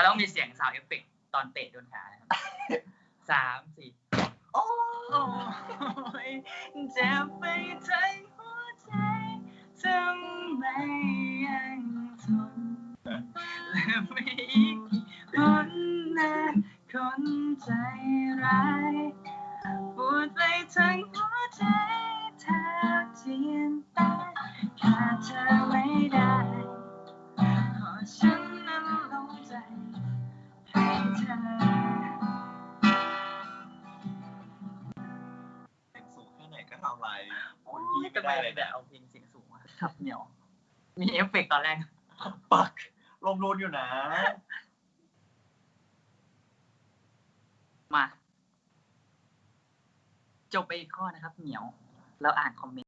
เราต้องมีเสียงซาวเอฟเฟกตอนเตะโดนขานะครับสามสี่โอ้ยเจ็บไปทั้งหัวใจทำไมยังทนและไม่อีกคนนะคนใจร้ายปวดไปทั้งหัวใจแทบเจียนตายขาดเธอไม่ได้ขอฉัน เสียงสูงแค่ไหนก็ทำลายโอ้คนยที่ทำไมได้เลยแต่เอาเพลงเสียงสูงอะครับเหนียวมีเอฟเฟกต์ตอนแรกปักลมรุนอยู่นะ มา จบไปอีกข้อนะครับ เหนียว เราอ่านคอมเมนต์